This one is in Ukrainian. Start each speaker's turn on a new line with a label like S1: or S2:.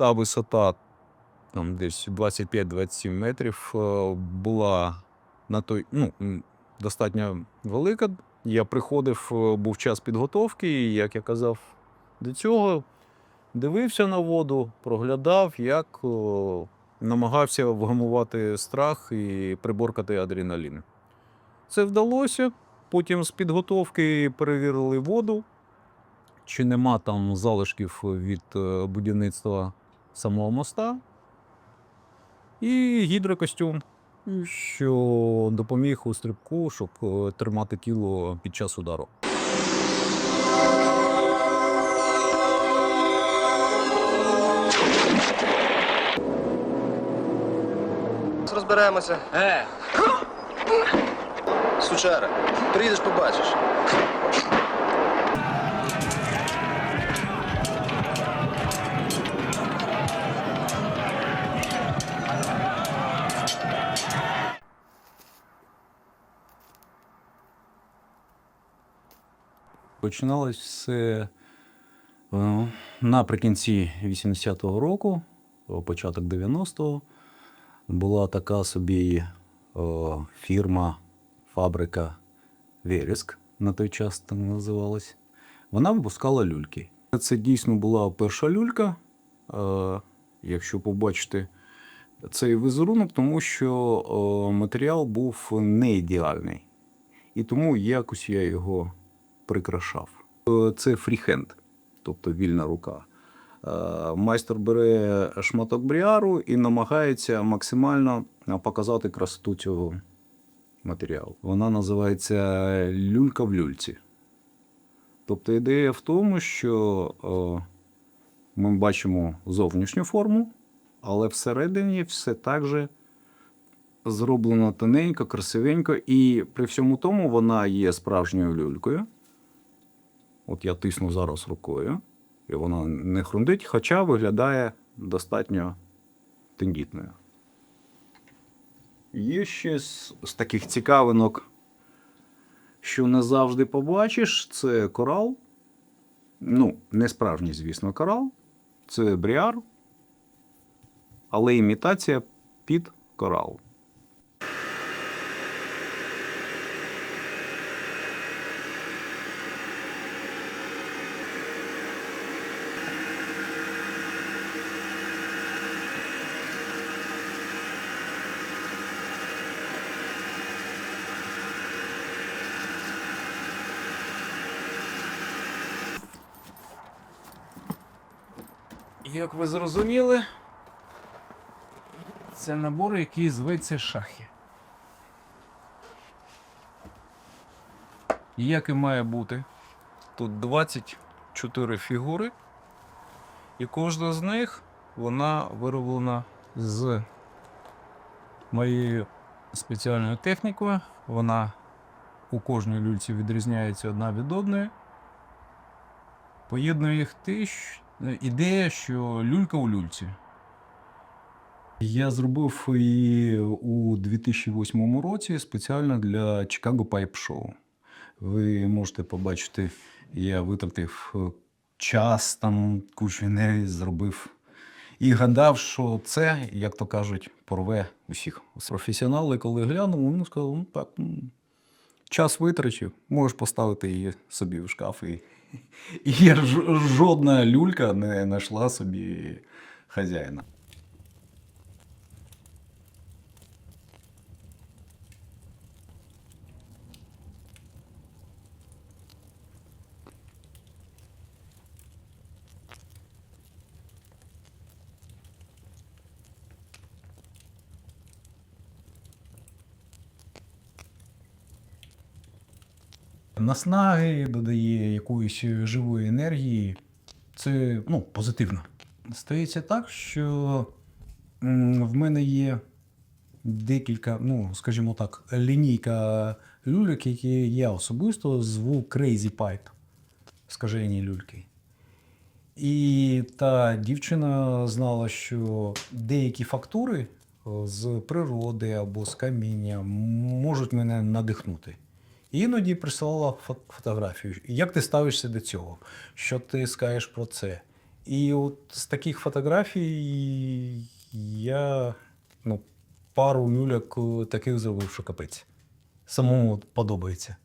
S1: та висота там десь 25-27 метрів е, була на той, ну, достатньо велика. Я приходив, е, був час підготовки, і, як я казав до цього, дивився на воду, проглядав, як намагався вгамувати страх і приборкати адреналін. Це вдалося. Потім з підготовки перевірили воду, чи нема там залишків від е, будівництва самого моста. І гідрокостюм, що допоміг у стрибку, щоб е, тримати тіло під час удару.
S2: Розберемося.
S3: Е,
S2: Сучара, приїдеш, побачиш.
S1: Починалось все е, наприкінці 80-го року, початок 90-го. Була така собі о, фірма, фабрика Вереск, на той час так називалась. Вона випускала люльки. Це дійсно була перша люлька. Е, якщо побачите цей візерунок, тому що матеріал був не ідеальний. І тому якось я його прикрашав. Е, Це фріхенд, тобто вільна рука. Е, Майстер бере шматок бріару і намагається максимально показати красоту цього матеріалу. Вона називається люлька в люльці. Тобто ідея в тому, що е, ми бачимо зовнішню форму, але всередині все так же зроблено тоненько, красивенько, і при всьому тому вона є справжньою люлькою. От я тисну зараз рукою, і вона не хрундить, хоча виглядає достатньо тендітною. Є ще з, з таких цікавинок, що не завжди побачиш, це корал. Ну, не справжній, звісно, корал. Це бріар, але імітація під корал.
S3: Як ви зрозуміли, це набор, який зветься шахи. Як і має бути.
S1: Тут 24 фігури, і кожна з них вона вироблена
S3: з моєю спеціальною технікою. Вона у кожній люльці відрізняється одна від одної. Поєднує їх ідея, що люлька у люльці.
S1: Я зробив її у 2008 році спеціально для Chicago Pipe Show. Ви можете побачити, я витратив е, час, там кучу енергії зробив. І гадав, що це, як то кажуть, порве усіх. Професіонали, коли глянули, ну сказали, ну так, час витрачив, можеш поставити її собі в шкаф. І, і ж- жодна люлька не знайшла собі хазяїна.
S3: Наснаги додає якоїсь живої енергії. Це ну, позитивно. Стається так, що в мене є декілька, ну, скажімо так, лінійка люльок, які я особисто зву Crazy Pipe. Скажені люльки. І та дівчина знала, що деякі фактури з природи або з каміння можуть мене надихнути. Іноді присилала фотографію. Як ти ставишся до цього? Що ти скажеш про це?
S1: І от з таких фотографій я ну, пару е, таких зробив, що капець. Самому подобається.